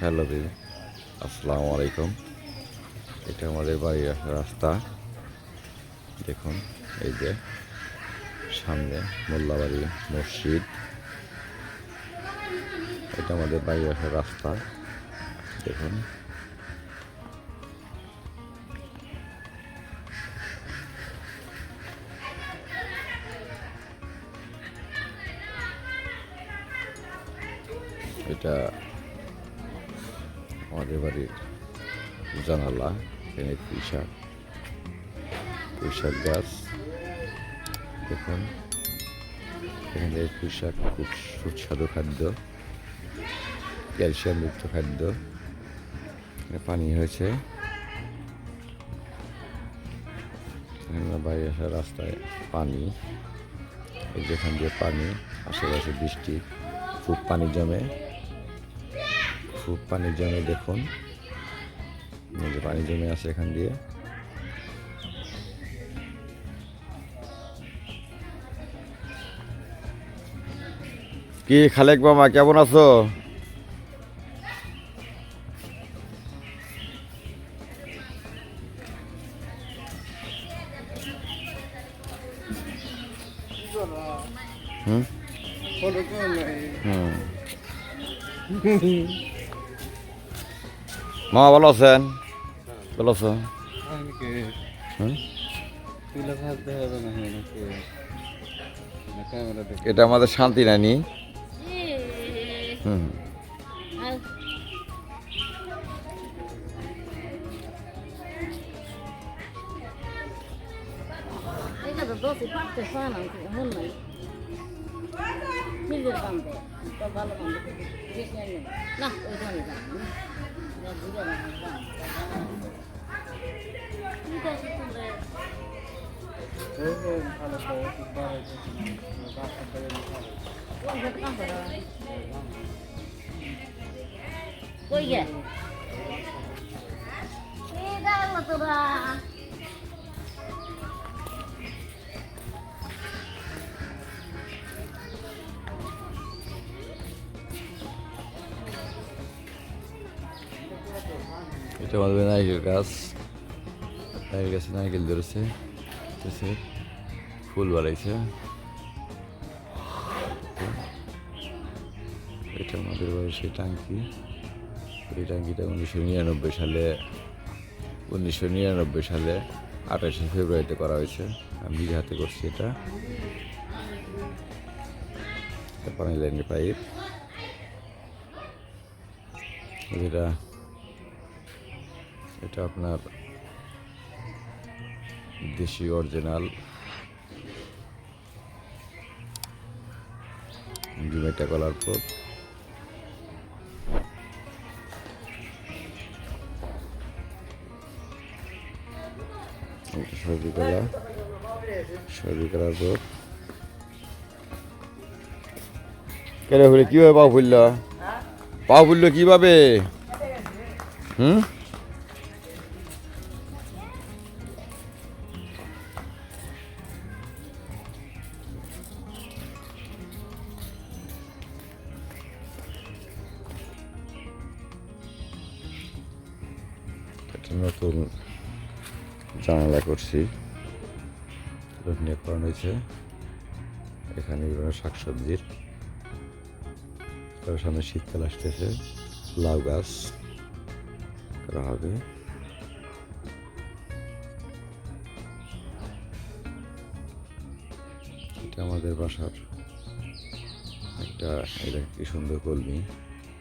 Hello দিদি আসসালামু আলাইকুম। এটা আমাদের বাড়ির রাস্তা। দেখুন, এই যে সামনে মোল্লাবাড়ি মসজিদ। এটা আমাদের বাড়ির আসার রাস্তা। দেখুন। এটা আমাদের বাড়ির জানালা, এখানে পুঁইশাক পুঁইশাক গাছ, দেখুন। এখানে পুঁইশাক খুব সুস্বাদু খাদ্য, ক্যালসিয়াম যুক্ত খাদ্য। পানি হয়েছে। বাইরে আসার রাস্তায় পানি যেখান দিয়ে পানি, আশেপাশে বৃষ্টি, খুব পানি জমে। খুব পানি জমে, দেখুন। যে পানি জমে আছে এখান দিয়ে। কি খালেক মামা, কেমন আছো? হুম? হুম। মামা ভালো আছেন? ভালো আছো? হুম? এটা আমাদের শান্তি নানি। হুম। না ওই কই গে এ গেল তোরা আমাদের নারকেল গাছ নারকেল গাছে নারকেল ধরেছে ফুল বাড়াইছে এটা আমাদের বাড়ির সেই টাঙ্কি এই টাঙ্কিটা উনিশশো নিরানব্বই সালে উনিশশো নিরানব্বই সালে আঠাশে ফেব্রুয়ারিতে করা হয়েছে আমি হাতে করছি এটা এটা পানি লাইনের পাইপ যেটা এটা আপনার দেশি অরিজিনাল জুমেটা কলার পর সবজি কলা সবজি কলার পর কেন হলে কীভাবে পাও ফুলল? পাও ফুলল কীভাবে? হুম? নতুন জানালা করছি। নিয়ে হয়েছে। এখানে বিভিন্ন শাকসবজির। তার সামনে শীতকাল আসতেছে। লাউ গাছ করা হবে। এটা আমাদের বাসার একটা, এটা কি সুন্দর কলমি।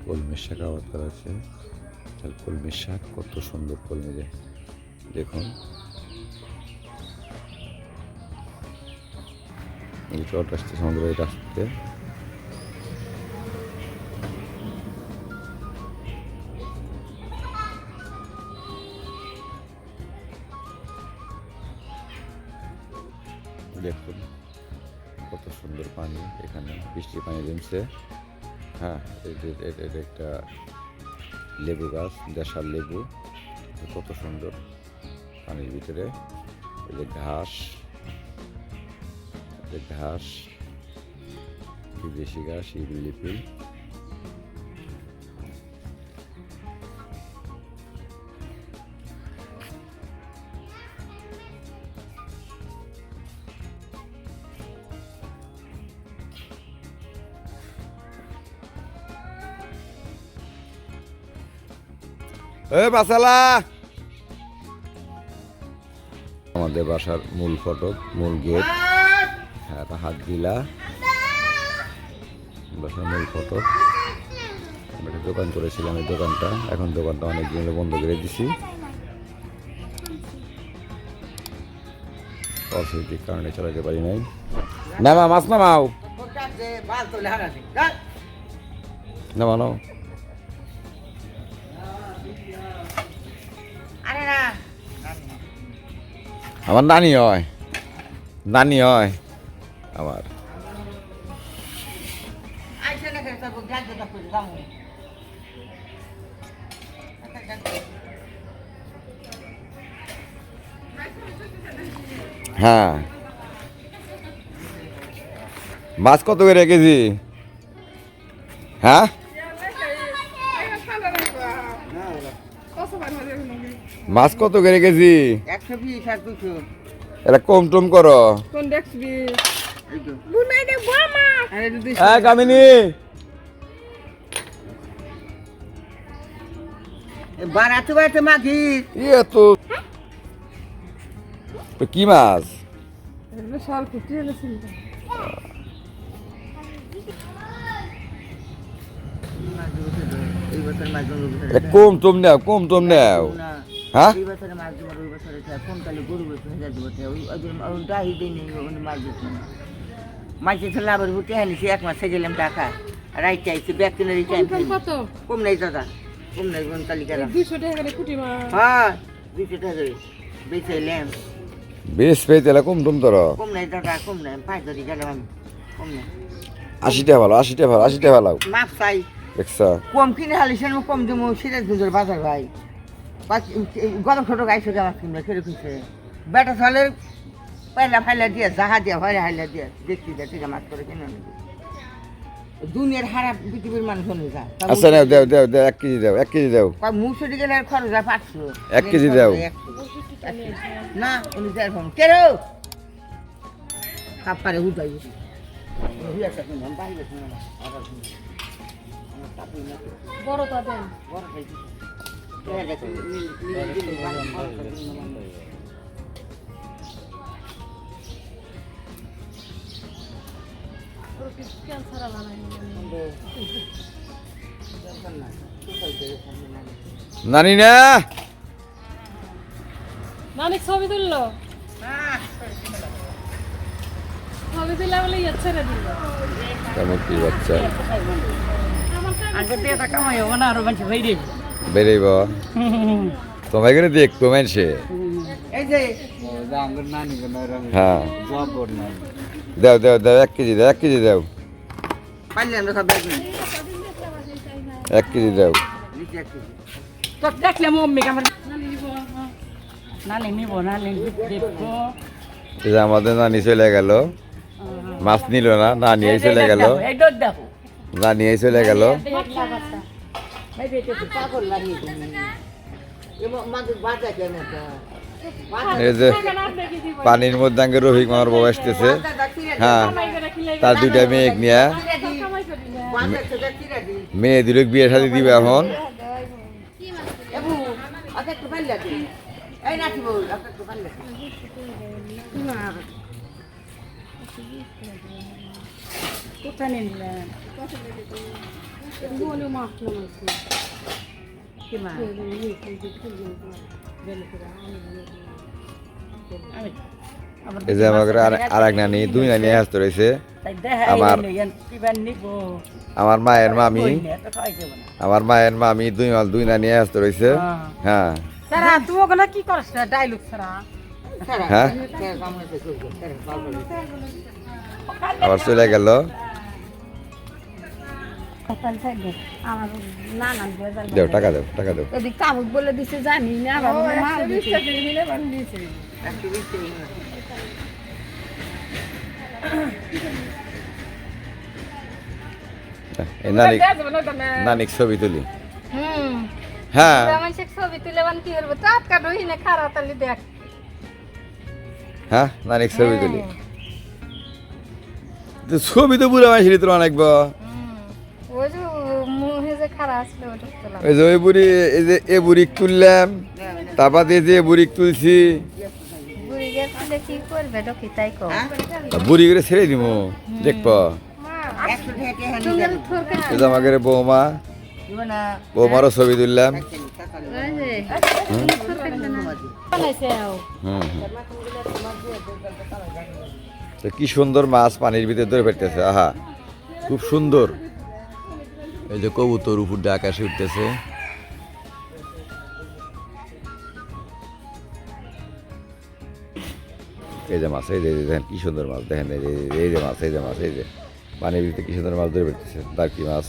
কলমির করা আছে তার কলমির শাক, কত সুন্দর কলমি দেয় দেখুন। এই সমুদ্র এই রাস্তাতে। দেখুন, কত সুন্দর পানি এখানে, বৃষ্টির পানি জমছে। হ্যাঁ এটা একটা লেবু গাছ দেশার লেবু কত সুন্দর। পানির ভিতরে যে ঘাস ঘাস বিদেশি ঘাস ইউলিপিল এ মাসালা আমাদের বাসার মূল ফটক মূল গেট। হ্যাঁ হাত দিলা বাসার মূল ফটক। আমরা একটা দোকান করেছিলাম এই দোকানটা। এখন দোকানটা অনেক দিন বন্ধ করে দিছি। অর্থনৈতিক কারণে চালাতে পারি নাই। নামা মাছ নামাও। নামানো আমার নানি হয়। নানি হয় আমার। হ্যাঁ। মাছ কত করে কেজি? হ্যাঁ? মাছ কত করে কেজি? এটা কম টম করো। কোন দেখবি এই তো। বুনাই দে বামা আর এটা দুশো কামিনী। বাড়াতে বাড়াতে মাগি ইয়ে তো তো কি মাছ? কম টম নেও কম টম নেও। না। হ্যাঁ? এই বছরে মাছ জমা ওই বছরে কোন কালে গরু বছর হাজার দেবো ওই ওই ডাহি দিই নেই ওই মাছ দিচ্ছে না। মাছের ছেলে আবার বুটে হানিছি এক মাস গেলাম টাকা রাইট চাইছি ব্যাগ কিনে দিই টাইম কত? কম নাই দাদা কম নাই কোন তালিকা দুইশো টাকা করে কুটি মাছ। হ্যাঁ দুইশো টাকা করে। বেঁচে এলাম। বেশ পেয়ে তাহলে কম টম তোর কম নাই দাদা কম নাই। পাঁচ ধরি গেলাম আমি। কম নাই। আশিটা ভালো আশিটা ভালো আশিটা ভালো। মাছ চাই। দেখছ? কম কিনে হালিছেন কম দেবো সিরাজ বাজার ভাই। গরম ছোট গাইছে আমার কিনবে কেড়ে খুঁজছে বেটা ছলে পয়লা ফাইলা দিয়ে জাহা দিয়া ভয়লা হাইলা দিয়ে দেখছি যে ঠিক মাছ করে কিনে নেবে দুনিয়ার হারা পৃথিবীর মানুষ হয়ে যায় আচ্ছা নেও দেও দেও দেও এক কেজি দাও এক কেজি দাও। মুসুরি গেলে খরচ হয় পাঁচশো। এক কেজি দাও। না উনি দেড় ফোন। উঠাই বড়টা দেন ক্যান্সার বানাই নানি না। নানি ছবি তুললো? ছবি তুলে বলে ইয়ে ছেড়ে দিল। কেমন কি বাচ্চা। আগে টাকা কামাই হবে না আরও মানুষ বাইরে বেরেইব তোমায় করে দেখতো মানুষে এই যে হ্যাঁ। দাও দাও দাও এক কেজি দাও এক কেজি দাও। এক কেজি দাও। দেখলে আমাদের নানি চলে গেল। মাছ নিল না না নিয়েই চলে গেল। এই না নিয়েই চলে গেল। লাগিয়ে তুমি এমন মাঝে বাজা কেন এটা? এই যে পানির মধ্যে আগে রফিক মামার বাবা আসতেছে। হ্যাঁ তার দুইটা মেয়ে নিয়ে মেয়ে। দিল বিয়ে শাদি দিবে এখন। এবু, এই যে আর এক নানি দুই নানি রয়েছে আমার-? আমার মায়ের মামি। আমার মায়ের মামি দুই মাল দুই নানি হাসত রয়েছে হ্যাঁ তুই ওখানে কি করছ ডাইলগ সারা সারা, হ্যাঁ? আবার চলে গেল দেও টাকা দাও টাকা দাও। এদিক কাবুক বলে দিছে জানি না আবার মাল দিছে। একটু বেশি হয়ে গেছে। এই নানি নানিক ছবি তুলি। হুম। হ্যাঁ। ছবি তুলে কি টাটকা না তালি দেখ। হ্যাঁ নানিক ছবি তুলি। তো ছবি তো বুড়া মানুষের তোর অনেক ওই ওই যে ওই বুড়ি এই যে এ বুড়িক তুললাম তারপর দিয়ে যে বুড়িক তুলছি। বুড়ি গেছিলে কি করবে? লোকে তাই কো তা বুড়ি করে ছেড়ে দিব দেখব এই আমাকে বৌমা বৌমারও ছবি তুললাম। ওই যে তুমি থরকে না বানাইছে আও হুম হুম। তো কি সুন্দর মাছ পানির ভিতরে ধরে ফেলতেছে আহা খুব সুন্দর। এই যে কবুতর উপর আকাশে উঠতেছে। এই যে মাছ, এই যে দেখেন কি সুন্দর মাছ, দেখেন এই যে এই যে মাছ, এই যে মাছ, এই যে। পানির ভিতরে কি সুন্দর মাছ ধরে ফেলতেছে দারকি মাছ?